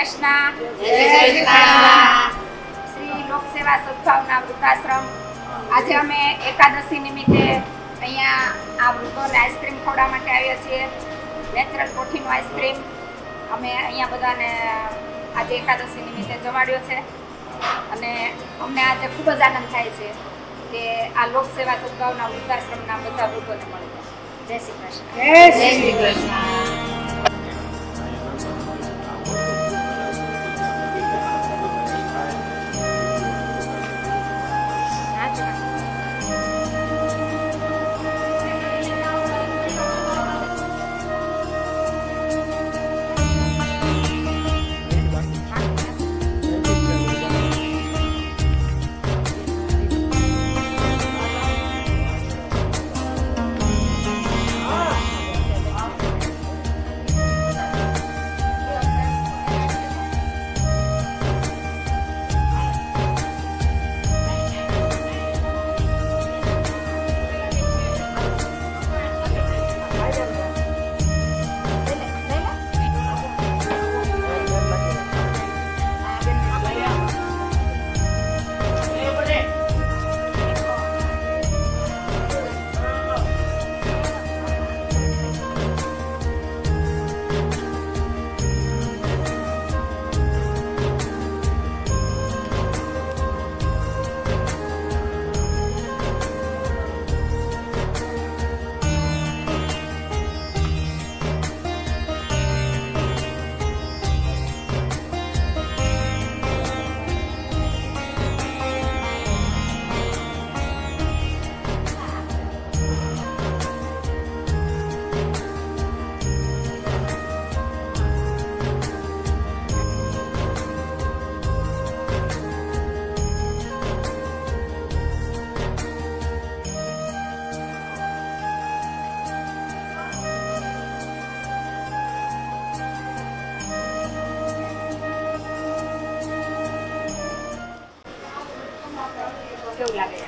કૃષ્ણ. શ્રી લોકસેવા સદભાવના વૃદ્ધાશ્રમ. આજે અમે એકાદશી નિમિત્તે અહીંયા આ વૃદ્ધોને આઈસ્ક્રીમ ખવડાવવા માટે આવ્યા છીએ. નેચરલ કોઠીનું આઈસ્ક્રીમ. અમે અહીંયા બધાને આજે એકાદશી નિમિત્તે જમાડ્યો છે. અને અમને આજે ખૂબ જ આનંદ થાય છે કે આ લોકસેવા સદભાવના વૃદ્ધાશ્રમના બધા વૃદ્ધોને મળે. જય શ્રી કૃષ્ણ. જય શ્રી કૃષ્ણ.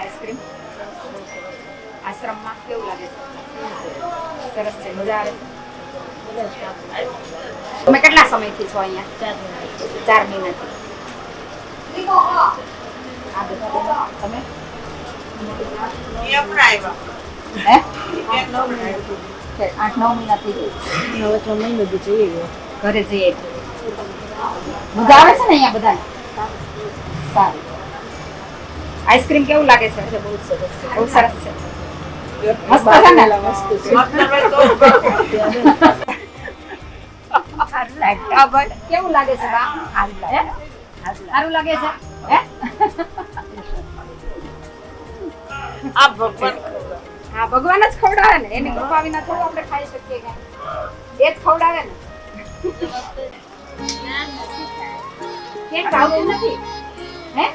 આઈસ્ક્રીમ આશ્રમમાં કેવું લાગે છે સરસ છે મજા આવે તમે કેટલા સમયથી છો અહીંયા ચાર મહિનાથી આ બધા તમે આઠ નવ મહિના થઈ ગઈ હવે મહિનો બી જઈએ ઘરે જઈએ મજા આવે છે ને અહીંયા બધા સારું આઈસ્ક્રીમ કેવું લાગે છે? બહુ સરસ છે. બહુ સરસ છે. મસ્ત છે ને? આ કેવું લાગે છે સારું લાગે. છે? હે? હા ભગવાન જ ખવડાવે ને. એની કૃપા વિના થોડું આપણે ખાઈ શકીએ કાંઈ. એ જ ખવડાવે ને. કેક ખાવું નથી? હે?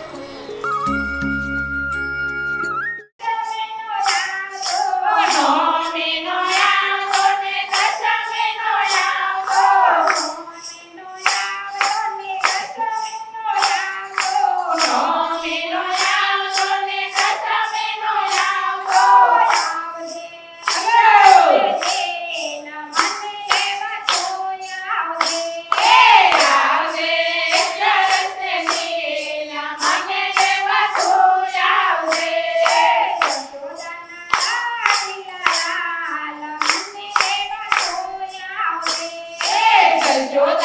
Joe